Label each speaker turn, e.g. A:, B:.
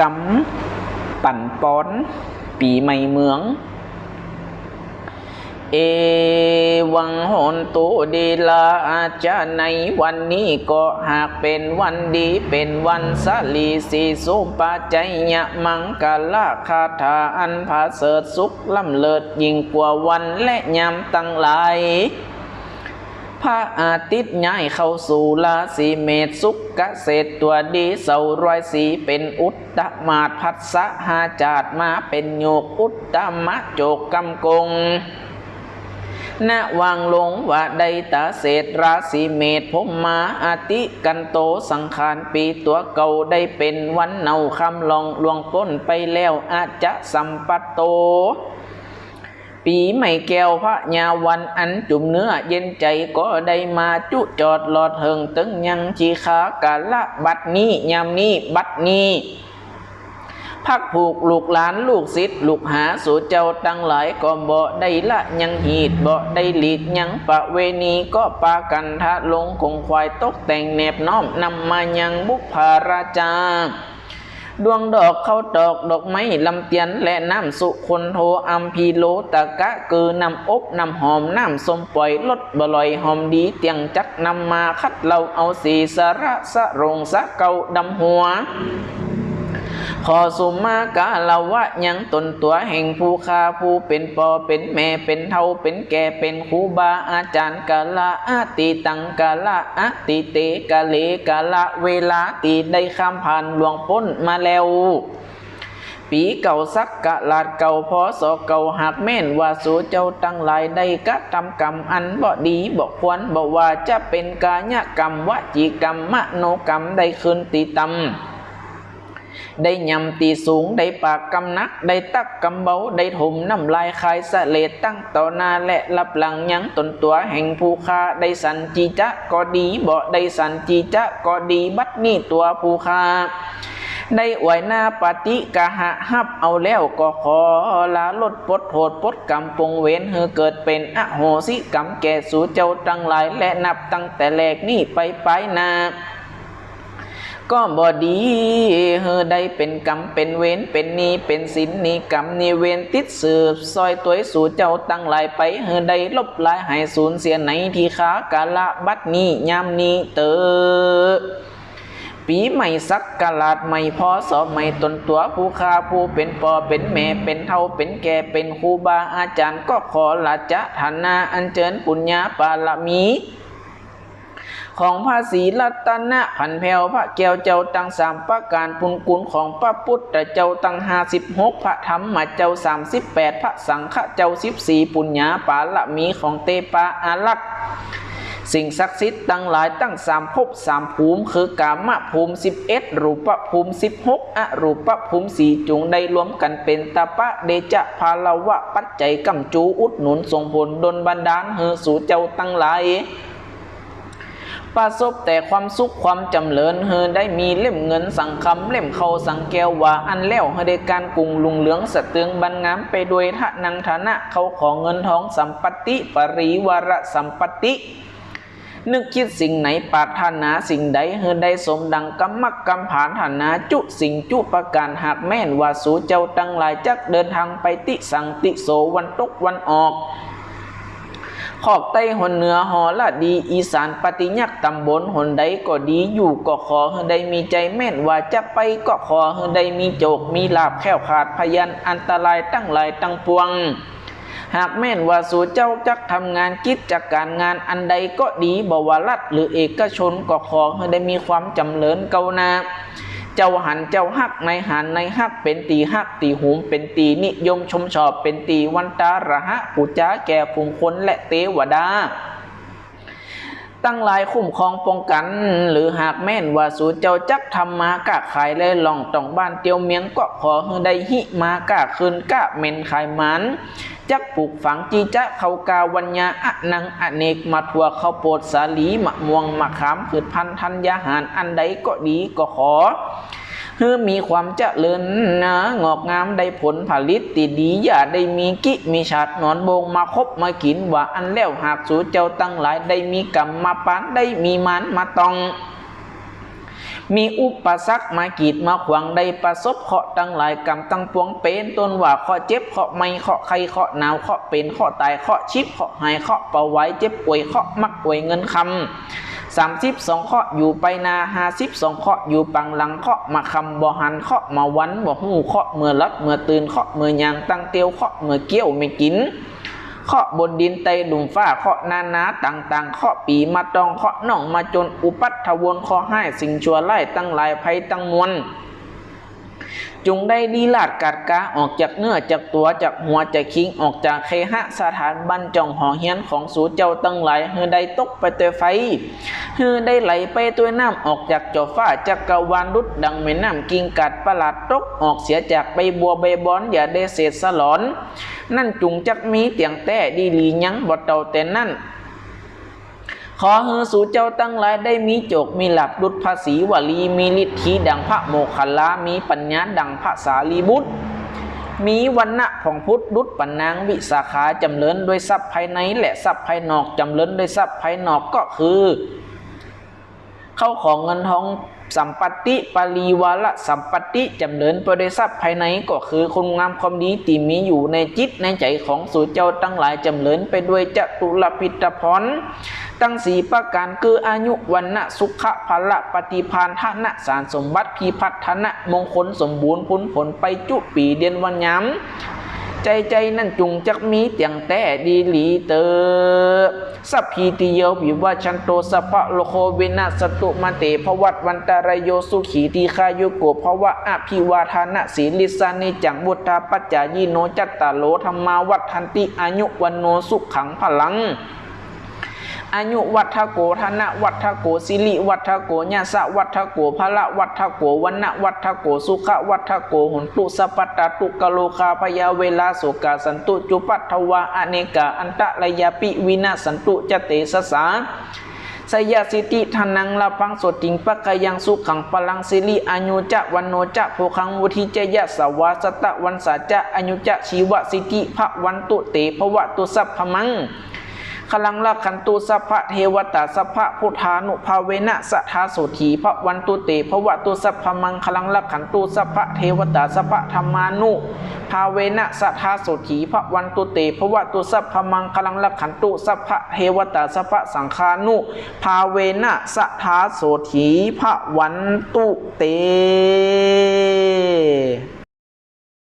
A: กำปั่นป้อน ปีใหม่เมือง เอวังหนตุดีลาอาจารย์ในวันนี้ก็หากเป็นวันดีเป็นวันสลีสีสุปาใจยะมังกาลาคาถาอันผาเสริฐสุขล่ำเลิศยิ่งกว่าวันและยามตั้งหลาย พระอาทิตย์ย้ายเข้าสู่ราศีเมษสุขเกษตรตัวดีเสารอยสีเป็นอุตตมาพัสสะหาจาดมาเป็นโยกอุตตมะโจกกำกงณวางลงว่าใดตาเศษราศีเมษผมมาอาติกันโตสังขารปีตัวเก่าได้เป็นวันเนาคำลองลวงพ้นไปแล้วอาจจะสัมปัตโต ปีใหม่แก้วพระยาวันอันจุ่มเนื้อเย็นใจก็ได้มาจุจอดหลอดเหิงตึงยังชีขากาละบัดนี้ยามนี้บัดนี้พักผูกลูกหลานลูกศิษย์ลูกหาสู่เจ้าตั้งหลายก็บ่ได้ละยังหีดบ่ได้หลีดยังประเวณีก็ปากันทะลงคงควายตกแต่งแนบน้อมนำมายังบุพาราจา ดวงดอกเข้าดอกดอกไม้ลำเตียนและน้ำสุคนโทอัมพีโลตะกะคือนำอบนำหอมน้ำสมปล่อยลดบลอยหอมดีเตียงจักนำมาคัดเราเอาสีสาระสะรงสะเกาดำหัว ขอสุมากาลวะยังตนตัวแห่งผู้คาผู้เป็นปอเป็นแม่เป็นเท่าเป็นแก่เป็นครูบาอาจารย์กาละอาติตังกาละอาติเตกาเลกาละเวลาตีได้ข้ามผ่านหลวงพ้นมาแล้วปีเก่าสักกะลาดเก่าพอสอเก่าหากแม่นว่าสู่เจ้าตั้งหลายได้กะทำกรรมอันบ่ดีบ่ควรบ่ว่าจะเป็นกายกรรมวจีกรรมมโนกรรมได้คืนตีตำ ได้ยำตีสูง ได้ปากกำนัก ได้ตักกำเบา ได้ถมน้ำลายคายสะเลดตั้งต่อหน้าและรับหลังยังตนตัวแห่งผู้คาได้สันจีจะก็ดีบ่ได้สันจีจะก็ดีบัดนี้ตัวผู้คาได้อวยหน้าปฏิกะหะฮับเอาแล้วก็ขอลาลดปดโหดปดกรรมปงเวนเฮอเกิดเป็นอโหสิกรรมแก่สู่เจ้าตั้งหลายและนับตั้งแต่แรกนี่ไปไปนา ก็บ่ดีเฮอได้เป็นกรรมเป็นเวรเป็นนีเป็นสินนีกรรมนีเวรติดสืบซอยตัวสู่เจ้าตั้งหลายไปเฮอได้ลบลายหายสูญเสียไหนที่ขากาละบัดนี้ยามนี้เตอปีใหม่สักกะลาดใหม่พอสอบใหม่ตนตัวผู้คาผู้เป็นปอเป็นแม่เป็นเท่าเป็นแก่เป็นครูบาอาจารย์ก็ขอละจะฐานาอันเจิญปุญญาปาลมี ของพระศรีรัตนะพันแผ่วพระแก้วเจ้าตั้งสามประการปุณกุลของพระพุทธเจ้าตั้งห้าสิบหกพระธรรมมาเจ้าสามสิบแปดพระสังฆเจ้าสิบสี่ปุญญาปาละมีของเตปาอาลักษ์สิ่งศักดิ์สิทธิ์ตั้งหลายตั้งสามภพสามภูมิ คือกามภูมิสิบเอ็ดรูปภูมิสิบหกอรูปภูมิสี่จุงได้รวมกันเป็นตาปะเดจะพาลวะปัจจัยกำจูอุดหนุนส่งผลดลบันดาลเฮอสู่เจ้าตั้งหลาย ประสบแต่ความสุขความจำเริญเฮอได้มีเล่มเงินสังคำเล่มเขาสังแก้วว่าอันแล้วเฮได้การกรุงลุงเหลืองสะเตืองบันงามไปด้วยทะนังฐานะเขาของเงินทองสัมปติปริวารสัมปตินึกคิดสิ่งไหนปรารถนาสิ่งใดเฮอได้สมดังกำมักกำผานฐานาจุสิ่งจุประการหากแม่นว่าสูเจ้าตั้งหลายจักเดินทางไปติสังติโสวันตกวันออก ขอกใต้หนเหนือหอละดี อีสานปฏิญักตำบลหนใดก็ดีอยู่ก็ขอเฮอได้มีใจแม่นว่าจะไปก็ขอเฮอได้มีโจกมีลาบแค้วขาดพยันอันตรายตั้งหลายตั้งปวงหากแม่นว่าสู่เจ้าจักทำงานกิจจากการงานอันใดก็ดีบวารัฐหรือเอกชนก็ขอให้ได้มีความจำเริญเกานา เจ้าหันเจ้าฮักในหันในฮักเป็นตีฮักตีหูมเป็นตีนิยมชมชอบเป็นตีวันตาระหะปุจ้าแก่ผู้คนและเตวดา ตั้งหลายคุ้มครองป้องกัน หรือหากแม่นว่าสูเจ้าจักทำมากะขายเลยลองต้องบ้านเตียวเมียงก็ขอให้ได้หิมากะคืนกะเมนขายมันจักปลูกฝังจีจะเขากาวัญญาอะนังอเนกมาทัวเขาโปดสาลีมะม่วงมะขามผืดพันธุ์ธัญญาหารอันใดก็ดีก็ขอ เพื่อมีความเจริญนะงอกงามได้ผลผลิตติดีอย่าได้มีกิมีชาดนอนโบงมาคบมากินว่าอันแล้วหากสู่เจ้าตั้งหลายได้มีกรรมมาปานได้มีมันมาตองมีอุปสรรคมากีดมาขวางได้ประสบเคาะตั้งหลายกรรมตั้งปวงเป็นต้นว่าเคาะเจ็บเคาะไม่เคาะใครเคาะหนาวเคาะเป็นเคาะตายเคาะชิบเคาะหายเคาะเป่าไว้เจ็บป่วยเคาะมักป่วยเงินคำ สามสิบสองเคราะอยู่ไปนาห้าสิบสองเคราะอยู่ปังหลังเคราะมาคำบ่หันเคราะมาวันบ่หูเคราะเมื่อรับเมื่อตื่นเคราะเมื่อยางตั้งเตียวเคราะเมื่อเกี้ยวไม่กินเคาะบนดินไตดุมฟ้าเคาะนานาต่างๆเคาะปีมาตองเคาะน่องมาจนอุปัตถวนเคาะให้สิ่งชั่วไล่ตั้งหลายภัยตั้งมวล จงได้ลีลาดกัดกาออกจากเนื้อจากตัวจากหัวจากคิงออกจากเคหะสถานบันจองหอเฮียนของสูเจ้าตั้งหลายเฮือได้ตกไปเตยไฟเฮือได้ไหลไปตัวน้ำออกจากจอฟ้าจากกวานรุดดังแม่น้ำกิงกัดประหลาดตกออกเสียจากใบบัวใบบอนอย่าได้เศษสลอน นั่นจุงจักมีเตียงแต่ดีลียังบ่เตาแต่นั่น ขอเฮือสู่เจ้าตั้งหลายได้มีโจกมีหลับดุดภาษีวลีมีฤทธิดังพระโมคคัลลามีปัญญาดังพระสารีบุตร มีวันณะของพุทธดุดปันนางวิสาขาจำเริญด้วยทรัพย์ภายในและทรัพย์ภายนอกจำเริญด้วยทรัพย์ภายนอกก็คือ เข้าของเงินทอง สัมปติปาลีวาละสัมปติจำเริญไปด้วยทรัพย์ภายในก็คือคุณงามความดีที่มีอยู่ในจิตในใจของสู่เจ้าตั้งหลายจำเริญไปด้วยจตุรพิตพรตั้งสีประการคืออายุวันนะสุขะพละปฏิพานทนะสารสมบัติพิพัฒนะมงคลสมบูรณ์พุนผลไปจุปีเดือนวันย้ำ ใจใจนั่นจุงจักมีเตียงแต่ดีหลีเตอสัพพีติเยวผิวาชันโตสภะโลโคเวนะสตุมาเตภวัตวันตารโยสุขีตีคายุโกภวะอภิวาทานะศีลิสานิจังบุตตาปัจจายิโนจัตตาโลธรรมาวัฏทันติอายุวันโนสุขขังพลัง อายุวัฏโกธนะวัฏโกสิริวัฏโกญาสะวัฏโกพละวัฏโกวันนะวัฏโกสุขวัฏโกหุนตุสปปตตตุกโลคาพยาเวลาโสกาสันตุจุปัตถวาอเนกาอันตะระยาปิวินาสันตุจเตสสาสยาสิติทานังลาพังสดิงปะกายังสุขังพลังสิริอายุจะวันโนจะโพคังวุธิเจยะสวาสตะวันสาจะอายุจะชีวสิติภะวันตุเตภวะตุสัพพมัง ขลังละขันตุสัพพะเทวตาสัพพะพุทธานุภาเวนะสัทธาโสถีพระวันตุเตภวะตุสัพพมังขลังละขันตุสัพพะเทวตาสัพพะธรรมานุภาเวนะสัทธาโสถีพระวันตุเตภวะตุสัพพมังขลังละขันตุสัพพะเทวตาสัพพะสังฆานุภาเวนะสัทธาโสถีพระวันตุเต